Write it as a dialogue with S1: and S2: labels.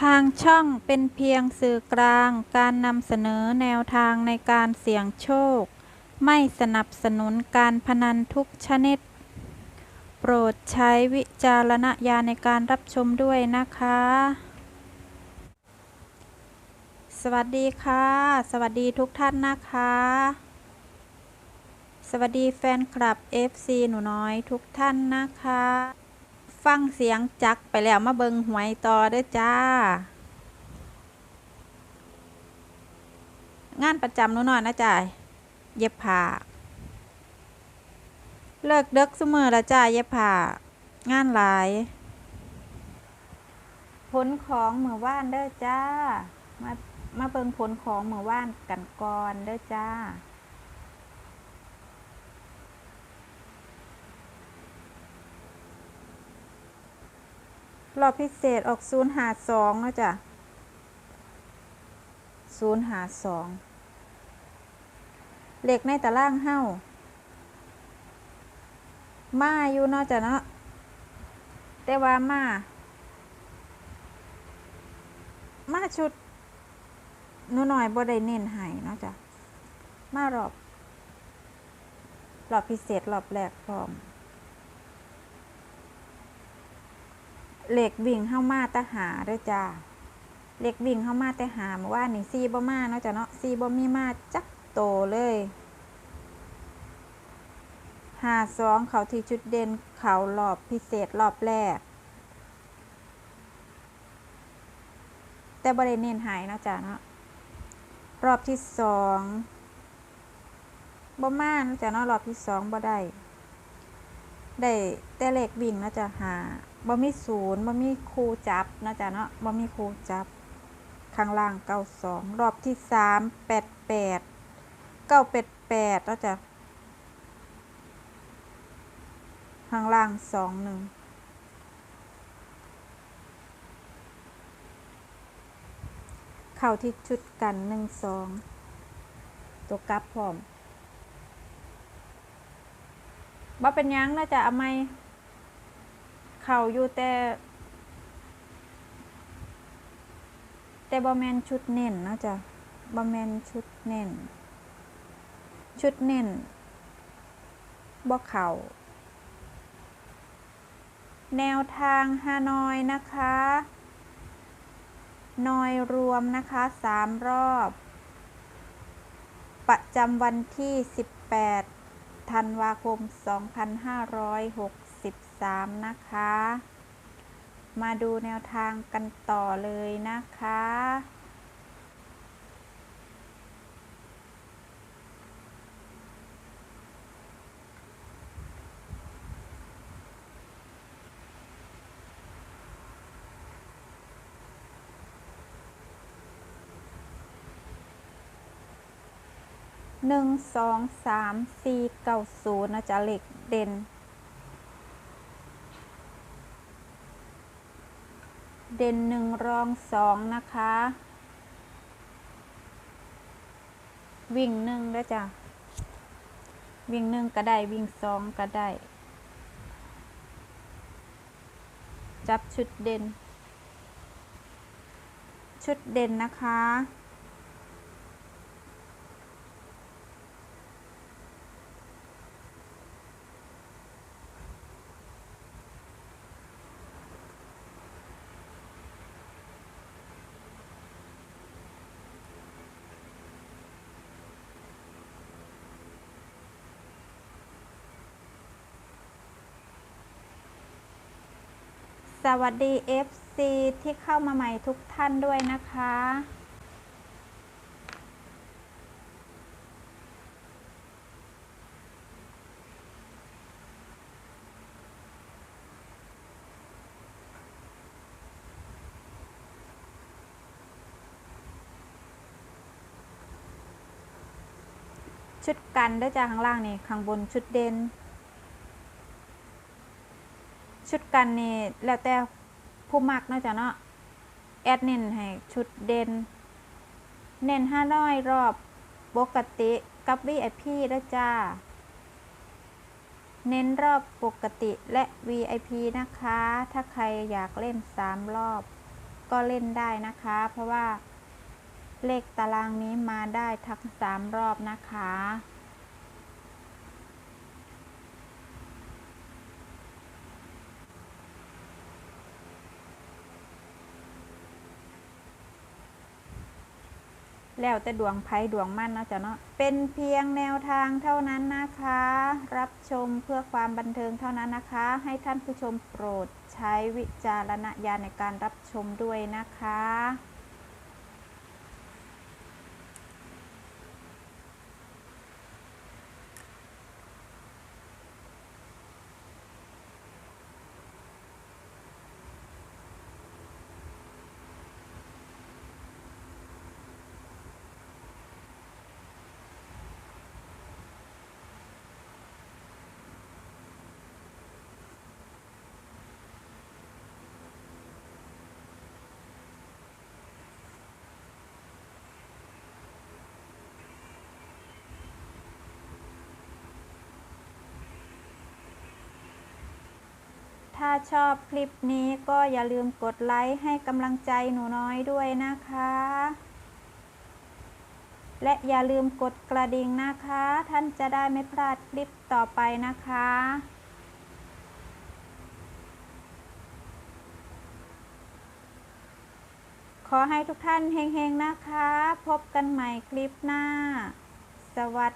S1: ทางช่องเป็นเพียงสื่อกลางการนำเสนอแนวทางในการเสี่ยงโชค ไม่สนับสนุนการพนันทุกชนิด โปรดใช้วิจารณญาณในการรับชมด้วยนะคะ สวัสดีค่ะ สวัสดีทุกท่านนะคะ สวัสดีแฟนคลับ FC หนูน้อยทุกท่านนะคะ ฟังเสียงจักไปแล้วมาเบิงหวยต่อเด้อจ้า งานประจำนูน้อยนะจ้าเย็บผ้าเลิกเด็กเสมอละจ้าเย็บผ้างานหลาย ผลของเมือว่านเด้อจ้า มามาเบิงผลของเมือว่านกันก่อนเด้อจ้า รอบพิเศษออกศูนย์หาสองนะจ้ะศูนย์หาสองเหล็กในตารางเฮ้ามาอยู่นาะจ้ะเนาะแต่ว่ามา มาชุดนูหน่อยบ่ได้เน้นให้เนาะจ้ะมารอบ รอบพิเศษรอบแรกพร้อม เหล็กวิ่งเข้ามาแตะหาเด้วยจ้าเหล็กวิ่งเข้ามาแต่หาเมื่อว่านนี่ซีบ่มาเนาะจ้ะเนาะซีบ่มีมาจักโตเลยหาสองเขาที่ชุดเด่นเขารอบพิเศษรอบแรก แต่บ่ได้เน้นหายเนาะจ้ะเนาะรอบที่สองบ่มาเนาะจ้ะเนาะรอบที่สองบ่ได้ ได้แต่เลขวิ่งเนาะจ้ะหา บ่มีศูนย์บ่มีครูจับนะจ้ะเนาะบ่มีครูจับ ข้างล่างเก้าสองรอบที่สามแปดแปดเก้าเป็ดแปดนะจ้ะข้างล่างสองหนึ่งเข้าที่ชุดกันหนึ่งสองตัวกลับพร้อมบ่เป็นยังนะจ๊ะเอาไม่ เขาอยู่แต่ แต่บ่แมนชุดเน้นนะจ๊ะบ่แมนชุดเน้น ชุดเน้นบ่เขาแนวทางฮานอยนะคะนอยรวมนะคะสามรอบ ประจำวันที่ 18 ธันวาคม 2563นะคะ มาดูแนวทางกันต่อเลยนะคะหนึ่งสองสามสี่เก้าศูนย์นะจ๊ะเหล็กเด่น เด่นหนึ่งรองสองนะคะ วิ่งหนึ่งด้วจ้ะ วิ่งหนึ่งก็ได้ วิ่งสองก็ได้ จับชุดเด่น ชุดเด่นนะคะ สวัสดี FC ที่เข้ามาใหม่ทุกท่านด้วยนะคะ ชุดกันด้วยจ้าข้างล่างนี่ ข้างบนชุดเด่น ชุดกันนี่แล้วแต่ผู้มักเนาะจ้ะเนาะแอดเน้นให้ชุดเด่นเน้นห้าร้อยรอบปกติกับ VIP แล้วจ้า เน้นรอบปกติและ VIP นะคะ ถ้าใครอยากเล่น 3 รอบ ก็เล่นได้นะคะ เพราะว่าเลขตารางนี้มาได้ทั้งสามรอบนะคะ แล้วแต่ดวงไพ่ดวงมั่นเนาะจ๊ะเนาะ เป็นเพียงแนวทางเท่านั้นนะคะ รับชมเพื่อความบันเทิงเท่านั้นนะคะ ให้ท่านผู้ชมโปรดใช้วิจารณญาณในการรับชมด้วยนะคะ ถ้าชอบคลิปนี้ก็อย่าลืมกดไลค์ให้กำลังใจหนูน้อยด้วยนะคะ และอย่าลืมกดกระดิ่งนะคะ ท่านจะได้ไม่พลาดคลิปต่อไปนะคะขอให้ทุกท่านเฮงๆนะคะ พบกันใหม่คลิปหน้า สวัสดี